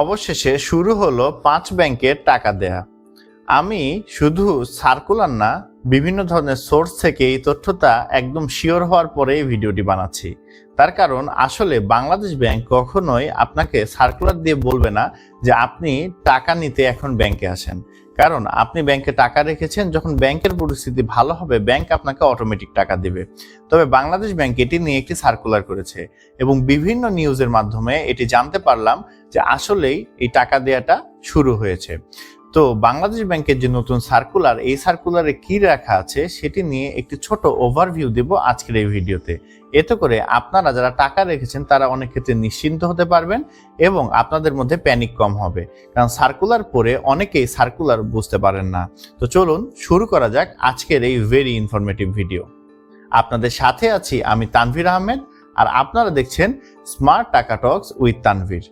অবশেষে শুরু হলো পাঁচ ব্যাংকের টাকা দেয়া। আমি শুধু সার্কুলার না, বিভিন্ন ধরনের সোর্স থেকে এই তথ্যটা একদম শিওর হওয়ার পরে এই ভিডিওটি বানাচ্ছি। তার কারণ আসলে বাংলাদেশ ব্যাংক কখনোই আপনাকে সার্কুলার দিয়ে বলবে না যে আপনি টাকা নিতে এখন ব্যাংকে আসেন। কারণ আপনি ব্যাংকে টাকা রেখেছেন, যখন ব্যাংকের পরিস্থিতি ভালো হবে, ব্যাংক আপনাকে অটোমেটিক টাকা দেবে। তবে বাংলাদেশ ব্যাংক এটি নিয়ে একটি সার্কুলার করেছে এবং বিভিন্ন নিউজের মাধ্যমে এটি জানতে পারলাম যে আসলেই এই টাকা দেওয়াটা শুরু হয়েছে। তো বাংলাদেশ ব্যাংকের যে নতুন সার্কুলার এই সার্কুলারে কি রাখা আছে সেটি নিয়ে একটি ছোট ওভারভিউ দেব আজকের এই ভিডিওতে। এতে করে আপনারা যারা টাকা রেখেছেন, তারা অনেক ক্ষেত্রে নিশ্চিন্ত হতে পারবেন এবং আপনাদের মধ্যে প্যানিক কম হবে। কারণ সার্কুলার পরে অনেকেই সার্কুলার বুঝতে পারেন না। তো চলুন শুরু করা যাক আজকের এই ভেরি ইনফরমেটিভ ভিডিও আপনাদের সাথে আছি আমি তানভীর আহমেদ, আর আপনারা দেখছেন স্মার্ট টাকা টক্স উইথ তানভীর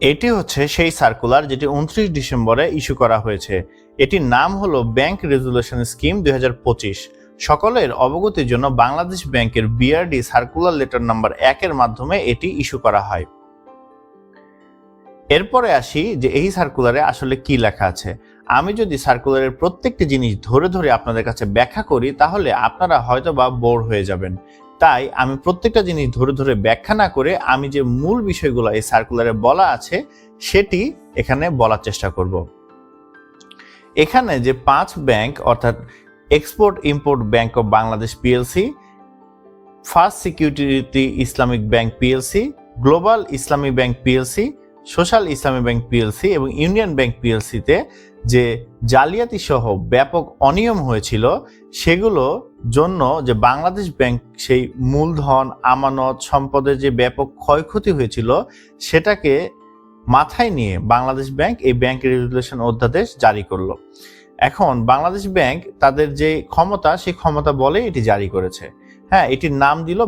এটি হচ্ছে সেই সার্কুলার যেটি উনত্রিশ ডিসেম্বরে ইস্যু করা হয়েছে। এটির নাম হলো ব্যাংক রেজুলেশন স্কিম দু হাজার পঁচিশ। সকলের অবগতির জন্য বাংলাদেশ ব্যাংকের বিআরডি সার্কুলার লেটার নাম্বার একের মাধ্যমে এটি ইস্যু করা হয়। এরপরে আসি যে এই সার্কুলারে আসলে কি লেখা আছে। আমি যদি সার্কুলারের প্রত্যেকটি জিনিস ধরে ধরে আপনাদের কাছে ব্যাখ্যা করি, তাহলে আপনারা হয়তো বা বোর হয়ে যাবেন। তাই আমি প্রত্যেকটা জিনিস ধরে ধরে ব্যাখ্যা না করে আমি যে মূল বিষয়গুলো এই সার্কুলারে বলা আছে, সেটি এখানে বলার চেষ্টা করব। এখানে যে পাঁচ ব্যাংক অর্থাৎ export import bank of Bangladesh PLC first security Islamic bank PLC global Islamic bank PLC social Islami bank PLC এবং ইউনিয়ন ব্যাংক পিএলসিতে যে জালিয়াতি সহ ব্যাপক অনিয়ম হয়েছিল, সেগুলো জন্য যে বাংলাদেশ ব্যাংক সেই মূলধন, আমানত, সম্পদের যে ব্যাপক ক্ষয়ক্ষতি হয়েছিল, সেটাকে মাথায় নিয়ে বাংলাদেশ ব্যাংক এই ব্যাংক রেগুলেশন অধ্যাদেশ জারি করল। এখন বাংলাদেশ ব্যাংক তাদের যে ক্ষমতা, সেই ক্ষমতা বলে এটি জারি করেছে। হ্যাঁ এটির নাম দিল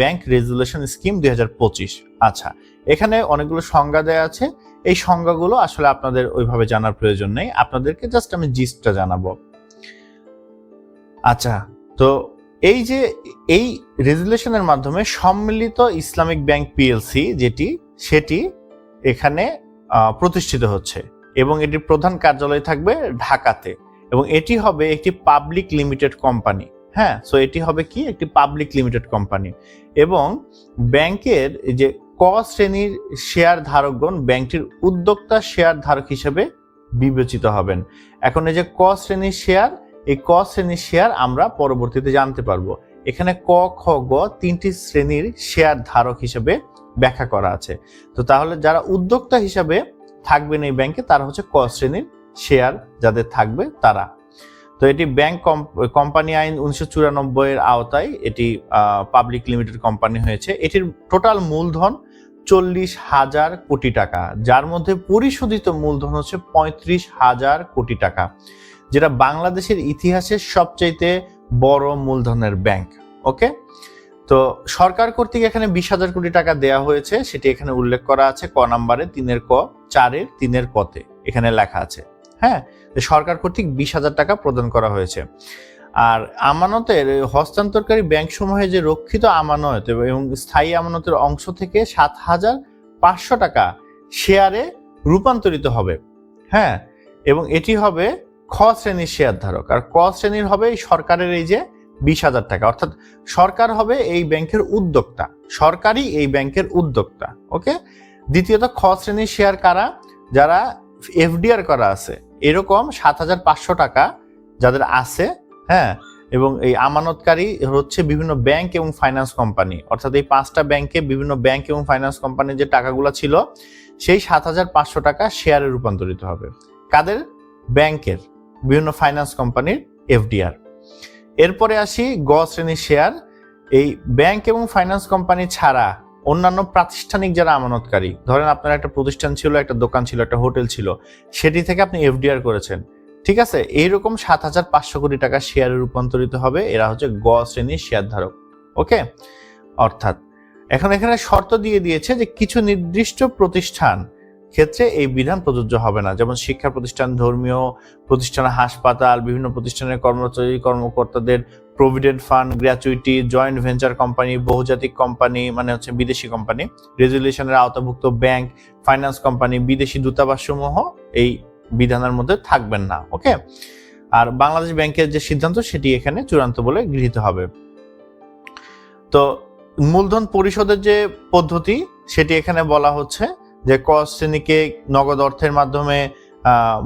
ব্যাংক রেজুলেশন স্কিম দুই হাজার পঁচিশ। আচ্ছা এখানে অনেকগুলো সংজ্ঞা দেওয়া আছে। এই সংজ্ঞাগুলো আসলে আপনাদের ওইভাবে জানার প্রয়োজন নেই। আপনাদেরকে জাস্ট আমি জিস্টটা জানাব। আচ্ছা তো এই যে, এই রেজুলেশনের মাধ্যমে সম্মিলিত ইসলামিক ব্যাংক পিএলসি যেটি, সেটি এখানে প্রতিষ্ঠিত হচ্ছে এবং এটির প্রধান কার্যালয় থাকবে ঢাকাতে এবং এটি হবে একটি পাবলিক লিমিটেড কোম্পানি হ্যাঁ সো এটি হবে কি? একটি পাবলিক লিমিটেড কোম্পানি এবং ব্যাংকের যে ক শ্রেণির শেয়ার ধারকগণ ব্যাংকটির উদ্যোক্তা শেয়ার ধারক হিসেবে বিবেচিত হবেন। এখন এই যে ক শ্রেণির শেয়ার, এই ক শ্রেণির শেয়ার আমরা পরবর্তীতে জানতে পারব। এখানে ক, খ, গ তিনটি শ্রেণির শেয়ার ধারক হিসেবে ব্যাখ্যা করা আছে। তো তাহলে যারা উদ্যোক্তা হিসাবে থাকবেন এই ব্যাংকে, তারা হচ্ছে ক শ্রেণির শেয়ার যাদের থাকবে তারা। তো এটি ব্যাংক কোম্পানি আইন উনিশশো চুরানব্বই এর আওতায় এটি পাবলিক লিমিটেড কোম্পানি হয়েছে। এটির টোটাল মূলধন চল্লিশ হাজার কোটি টাকা, যার মধ্যে পরিশোধিত মূলধন হচ্ছে পঁয়ত্রিশ হাজার কোটি টাকা, যেটা বাংলাদেশের ইতিহাসের সবচাইতে বড় মূলধনের ব্যাংক, ওকে? তো সরকার কর্তৃক এখানে বিশ হাজার কোটি টাকা দেয়া হয়েছে, সেটি এখানে উল্লেখ করা আছে ক নাম্বারে, তিনের ক, চারের তিনের কতে, এখানে লেখা আছে হ্যাঁ? সরকার কর্তৃক বিশ হাজার টাকা প্রদান করা হয়েছে। আর আমানতের হস্তান্তরকারী ব্যাংক সমূহে যে রক্ষিত আমানত এবং স্থায়ী আমানতের অংশ থেকে সাত হাজার পাঁচশো টাকা শেয়ারে রূপান্তরিত হবে হ্যাঁ? এবং এটি হবে খ শ্রেণির শেয়ার ধারক আর ক শ্রেণির হবে এই সরকারের এই যে বিশ হাজার টাকা। অর্থাৎ সরকার হবে এই ব্যাংকের উদ্যোক্তা। সরকারই এই ব্যাংকের উদ্যোক্তা, ওকে? দ্বিতীয়ত, খ শ্রেণির শেয়ার কারা? যারা এফডিআর করা আছে। এরকম সাত হাজার পাঁচশো টাকা যাদের আছে হ্যাঁ এবং এই আমানতকারী হচ্ছে বিভিন্ন ব্যাংক এবং ফাইন্যান্স কোম্পানি অর্থাৎ এই পাঁচটা ব্যাংকে বিভিন্ন ব্যাংক এবং ফাইন্যান্স কোম্পানির যে টাকাগুলো ছিল, সেই সাত হাজার পাঁচশো টাকা শেয়ারে রূপান্তরিত হবে। কাদের? ব্যাংকের বিভিন্ন ফাইন্যান্স কোম্পানির এফডিআর এরপরে আসি গ শ্রেণির শেয়ার এই ব্যাংক এবং ফাইন্যান্স কোম্পানি ছাড়া অন্যান্য প্রাতিষ্ঠানিক যারা আমানতকারী, ধরেন আপনার একটা প্রতিষ্ঠান ছিল, একটা দোকান ছিল, একটা হোটেল ছিল, সেটি থেকে আপনি এফডিআর করেছেন। ঠিক আছে? এইরকম সাত হাজার পাঁচশো কোটি টাকা শেয়ারে রূপান্তরিত হবে। এরা হচ্ছে গ শ্রেণির শেয়ার ধারক ওকে অর্থাৎ, এখন এখানে শর্ত দিয়ে দিয়েছে যে কিছু নির্দিষ্ট প্রতিষ্ঠান ক্ষেত্রে এই বিধান প্রযোজ্য হবে না। যেমন শিক্ষা প্রতিষ্ঠান, ধর্মীয় প্রতিষ্ঠান, হাসপাতাল, বিভিন্ন প্রতিষ্ঠানের কর্মচারী, কর্মকর্তাদের provident fund gratuity joint venture company বহুজাতিক কোম্পানি মানে হচ্ছে বিদেশি কোম্পানি রেজুলেশনের আওতাভুক্ত ব্যাংক ফাইন্যান্স কোম্পানি বিদেশি দূতাবাস সমূহ এই বিধানের মধ্যে থাকবেন না ওকে আর বাংলাদেশ ব্যাংকের যে সিদ্ধান্ত সেটি এখানে চূড়ান্ত বলে গৃহীত হবে। তো মূলধন পরিশোধের যে পদ্ধতি, সেটি এখানে বলা হচ্ছে যে ক শ্রেণীকে নগদ অর্থের মাধ্যমে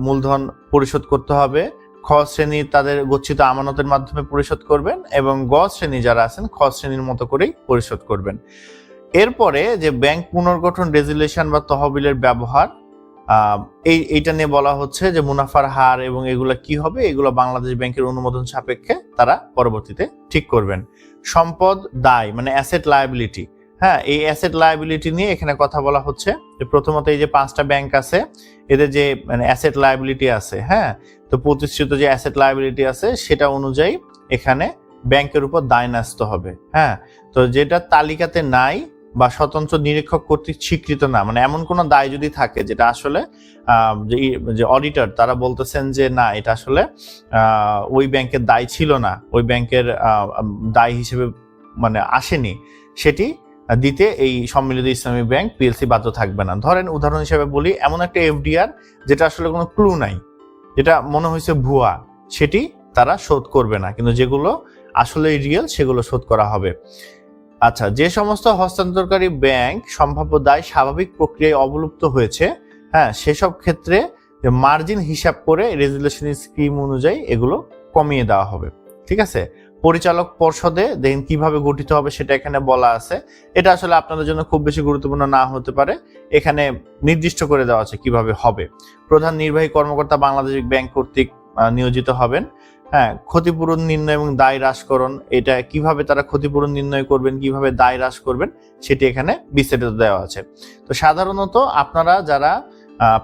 মূলধন পরিশোধ করতে হবে। খ শ্রেণি তাদের গচ্ছিত আমানতের মাধ্যমে পরিশোধ করবেন এবং গ শ্রেণি যারা আছেন খ শ্রেণির মতো করেই পরিশোধ করবেন। এরপরে যে ব্যাংক পুনর্গঠন, রেজুলেশন বা তহবিলের ব্যবহার এই, এইটা নিয়ে বলা হচ্ছে যে মুনাফার হার এবং এগুলো কি হবে? এগুলো বাংলাদেশ ব্যাংকের অনুমোদন সাপেক্ষে তারা পরবর্তীতে ঠিক করবেন। সম্পদ, দায় মানে অ্যাসেট লায়াবিলিটি হ্যাঁ এই অ্যাসেট লায়াবিলিটি নিয়ে এখানে কথা বলা হচ্ছে। যে প্রথমত এই যে পাঁচটা ব্যাংক আছে, এদের যে মানে অ্যাসেট লায়াবিলিটি আছে হ্যাঁ তো প্রতিষ্ঠিত যে অ্যাসেট লায়াবিলিটি আছে, সেটা অনুযায়ী এখানে ব্যাংকের উপর দায় ন্যস্ত হবে হ্যাঁ। তো যেটা তালিকাতে নাই বা স্বতন্ত্র নিরীক্ষক কর্তৃক স্বীকৃত না। মানে এমন কোনো দায় যদি থাকে যেটা আসলে যে অডিটর তারা বলতেছেন যে না, এটা আসলে ওই ব্যাংকের দায় ছিল না। ওই ব্যাংকের দায় হিসেবে মানে আসেনি। সেটি দিতে এই সম্মিলিত ইসলামী ব্যাংক পিএলসি বাধ্য থাকবে না। ধরেন উদাহরণ হিসেবে বলি, এমন একটা এফডিআর যেটা আসলে কোনো ক্লু নাই। যেটা মনে হয়েছে ভুয়া, সেটি তারা শোধ করবে না। কিন্তু যেগুলো আসলে রিয়েল সেগুলো শোধ করা হবে। আচ্ছা যে সমস্ত হস্তান্তরকারী ব্যাংক সম্ভাব্য দায় স্বাভাবিক প্রক্রিয়ায় অবলুপ্ত হয়েছে হ্যাঁ সেসব ক্ষেত্রে মার্জিন হিসাব করে রেজুলেশন স্কিম অনুযায়ী এগুলো কমিয়ে দেওয়া হবে, ঠিক আছে? পরিচালক পর্ষদে দেখেন কীভাবে গঠিত হবে সেটা এখানে বলা আছে। এটা আসলে আপনাদের জন্য খুব বেশি গুরুত্বপূর্ণ না হতে পারে। এখানে নির্দিষ্ট করে দেওয়া আছে কীভাবে হবে। প্রধান নির্বাহী কর্মকর্তা বাংলাদেশ ব্যাংক কর্তৃক নিয়োজিত হবেন। হ্যাঁ ক্ষতিপূরণ নির্ণয় এবং দায় হ্রাসকরণ এটা কীভাবে তারা ক্ষতিপূরণ নির্ণয় করবেন, কীভাবে দায় হ্রাস করবেন, সেটি এখানে বিস্তারিত দেওয়া আছে। তো সাধারণত আপনারা যারা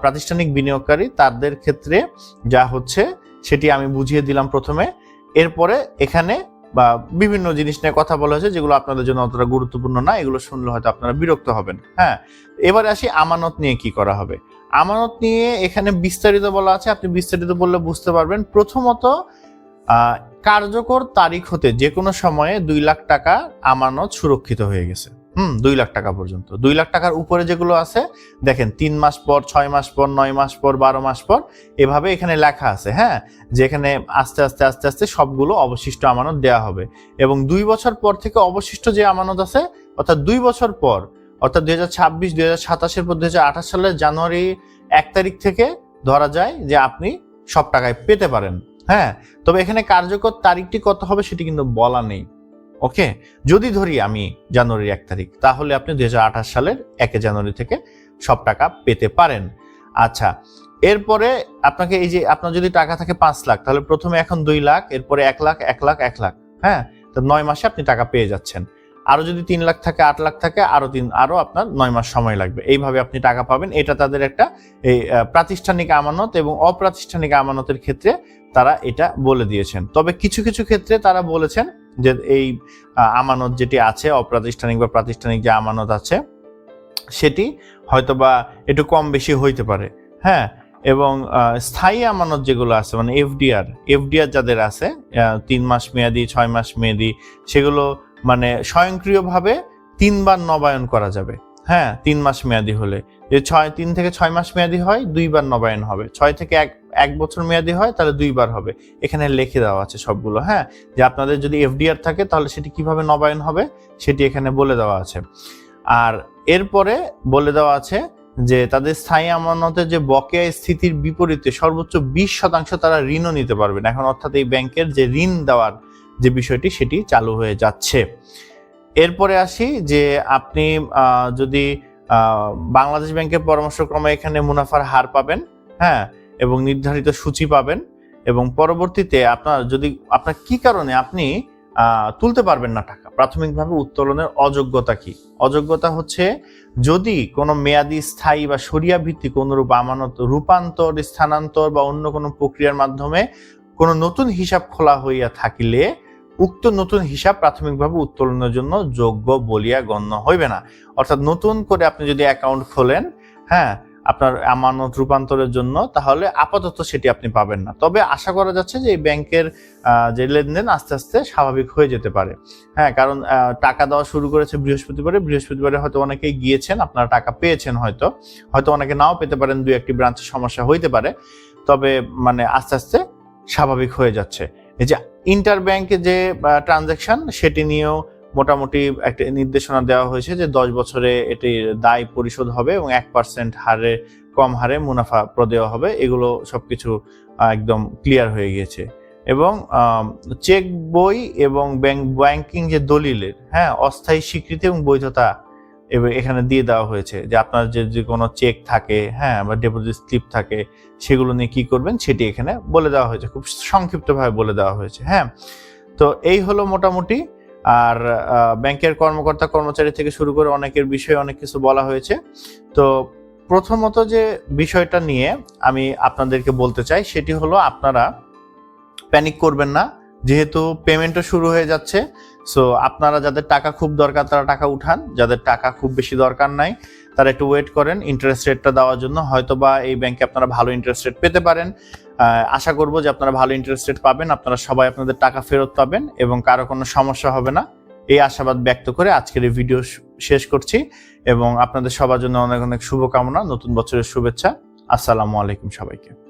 প্রাতিষ্ঠানিক বিনিয়োগকারী, তাদের ক্ষেত্রে যা হচ্ছে, সেটি আমি বুঝিয়ে দিলাম প্রথমে। এরপরে এখানে, বা বিভিন্ন জিনিস নিয়ে কথা বলা হয়েছে, যেগুলো আপনাদের জন্য অতটা গুরুত্বপূর্ণ না, এগুলো শুনলে হয়তো আপনারা বিরক্ত হবেন। হ্যাঁ এবারে আসি আমানত নিয়ে কি করা হবে। আমানত নিয়ে এখানে বিস্তারিত বলা আছে, আপনি বিস্তারিত বললে বুঝতে পারবেন। প্রথমত কার্যকর তারিখ হতে যে কোনো সময়ে দুই লাখ টাকা আমানত সুরক্ষিত হয়ে গেছে। হুম, দুই লাখ টাকা পর্যন্ত। দুই লাখ টাকার উপরে যেগুলো আছে, দেখেন, তিন মাস পর, ছয় মাস পর, নয় মাস পর, বারো মাস পর, এভাবে এখানে লেখা আছে হ্যাঁ? যে এখানে আস্তে আস্তে আস্তে আস্তে সবগুলো অবশিষ্ট আমানত দেওয়া হবে। এবং দুই বছর পর থেকে অবশিষ্ট যে আমানত আছে, অর্থাৎ দুই বছর পর, অর্থাৎ দুই হাজার ছাব্বিশ, দুই হাজার সাতাশের পর দুই হাজার আঠাশ সালের জানুয়ারি এক তারিখ থেকে ধরা যায় যে আপনি সব টাকায় পেতে পারেন। হ্যাঁ তবে এখানে কার্যকর তারিখটি কত হবে সেটি কিন্তু বলা নেই। ওকে? যদি ধরি আমি জানুয়ারির এক তারিখ, তাহলে আপনি দুই হাজার আঠাশ সালের একে জানুয়ারি থেকে সব টাকা পেতে পারেন। আচ্ছা এরপরে আপনাকে এই যে আপনার যদি টাকা থাকে পাঁচ লাখ, তাহলে প্রথমে এখন দুই লাখ, এরপরে এক লাখ এক লাখ এক লাখ হ্যাঁ? তো নয় মাসে আপনি টাকা পেয়ে যাচ্ছেন। আরও যদি তিন লাখ থাকে, আট লাখ থাকে, আরও তিন, আরও আপনার নয় মাস সময় লাগবে। এইভাবে আপনি টাকা পাবেন। এটা তাদের একটা, এই প্রাতিষ্ঠানিক আমানত এবং অপ্রাতিষ্ঠানিক আমানতের ক্ষেত্রে তারা এটা বলে দিয়েছেন। তবে কিছু কিছু ক্ষেত্রে তারা বলেছেন যে এই আমানত যেটি আছে, অপ্রাতিষ্ঠানিক বা প্রাতিষ্ঠানিক যে আমানত আছে, সেটি হয়তোবা একটু কম বেশি হইতে পারে। হ্যাঁ? এবং স্থায়ী আমানত যেগুলো আছে মানে এফডিআর এফডিআর যাদের আছে তিন মাস মেয়াদি, ছয় মাস মেয়াদি, সেগুলো মানে স্বয়ংক্রিয়ভাবে তিনবার নবায়ন করা যাবে। হ্যাঁ তিন মাস মেয়াদি হলে। যে ছয়, তিন থেকে ছয় মাস মেয়াদি হয়, দুইবার নবায়ন হবে। ছয় থেকে এক এক বছর মেয়াদি হয়, তাহলে দুইবার হবে। এখানে লিখে দেওয়া আছে সবগুলো হ্যাঁ? যে আপনাদের যদি এফডিআর থাকে, তাহলে সেটি কীভাবে নবায়ন হবে, সেটি এখানে বলে দেওয়া আছে। আর এরপরে বলে দেওয়া আছে যে, তাদের স্থায়ী আমানতের যে বকেয়া স্থিতির বিপরীতে সর্বোচ্চ বিশ শতাংশ তারা ঋণও নিতে পারবেন। এখন অর্থাৎ এই ব্যাংকের যে ঋণ দেওয়ার যে বিষয়টি সেটি চালু হয়ে যাচ্ছে। এরপরে আসি যে আপনি যদি বাংলাদেশ ব্যাংকের পরামর্শক্রমে এখানে মুনাফার হার পাবেন হ্যাঁ এবং নির্ধারিত সূচি পাবেন এবং পরবর্তীতে আপনার যদি, আপনার কি কারণে আপনি তুলতে পারবেন না টাকা? প্রাথমিকভাবে উত্তোলনের অযোগ্যতা কি? অযোগ্যতা হচ্ছে যদি কোনো মেয়াদি স্থায়ী বা সরিয়া ভিত্তিক অনুরূপ আমানত রূপান্তর, স্থানান্তর বা অন্য কোনো প্রক্রিয়ার মাধ্যমে কোনো নতুন হিসাব খোলা হইয়া থাকিলে উক্ত নতুন হিসাব প্রাথমিকভাবে উত্তোলনের জন্য যোগ্য বলিয়া গণ্য হইবে না। অর্থাৎ নতুন করে আপনি যদি অ্যাকাউন্ট খোলেন হ্যাঁ আপনার আমানত রূপান্তরের জন্য, তাহলে আপাতত সেটি আপনি পাবেন না। তবে আশা করা যাচ্ছে যে এই ব্যাংকের যে লেনদেন আস্তে আস্তে স্বাভাবিক হয়ে যেতে পারে। হ্যাঁ কারণ টাকা দেওয়া শুরু করেছে বৃহস্পতিবারে বৃহস্পতিবারে হয়তো অনেকেই গিয়েছেন, আপনারা টাকা পেয়েছেন হয়তো। হয়তো অনেকে নাও পেতে পারেন দুই একটি ব্রাঞ্চের সমস্যা হইতে পারে। তবে মানে আস্তে আস্তে স্বাভাবিক হয়ে যাচ্ছে। এই যে ইন্টার ব্যাংকে যে ট্রানজ্যাকশন সেটি নিয়েও মোটামুটি একটা নির্দেশনা দেওয়া হয়েছে যে দশ বছরে এটির দায় পরিশোধ হবে এবং এক পার্সেন্ট হারে কম হারে মুনাফা প্রদেয় হবে। এগুলো সবকিছু আহ, একদম ক্লিয়ার হয়ে গিয়েছে। এবং চেক বই এবং ব্যাংক ব্যাংকিং যে দলিলের হ্যাঁ অস্থায়ী স্বীকৃতি এবং বৈধতা এবার এখানে দিয়ে দেওয়া হয়েছে যে আপনার যে যে কোনো চেক থাকে হ্যাঁ বা ডিপোজিট স্লিপ থাকে, সেগুলো নিয়ে কি করবেন সেটি এখানে বলে দেওয়া হয়েছে, খুব সংক্ষিপ্তভাবে বলে দেওয়া হয়েছে হ্যাঁ? তো এই হলো মোটামুটি, আর ব্যাংকের কর্মকর্তা কর্মচারী থেকে শুরু করে অনেকের বিষয়ে অনেক কিছু বলা হয়েছে। তো প্রথমত যে বিষয়টা নিয়ে আমি আপনাদেরকে বলতে চাই, সেটি হলো আপনারা প্যানিক করবেন না, যেহেতু পেমেন্টও শুরু হয়ে যাচ্ছে সো আপনারা যাদের টাকা খুব দরকার, তারা টাকা উঠান। যাদের টাকা খুব বেশি দরকার নাই, তারা একটু ওয়েট করেন। ইন্টারেস্ট রেটটা দেওয়ার জন্য হয়তো বা এই ব্যাংকে আপনারা ভালো ইন্টারেস্ট রেট পেতে পারেন। আশা করব যে আপনারা ভালো ইন্টারেস্ট রেট পাবেন। আপনারা সবাই আপনাদের টাকা ফেরত পাবেন এবং কারও কোনো সমস্যা হবে না। এই আশাবাদ ব্যক্ত করে আজকের এই ভিডিও শেষ করছি এবং আপনাদের সবার জন্য অনেক অনেক শুভকামনা, নতুন বছরের শুভেচ্ছা। আসসালামু আলাইকুম সবাইকে।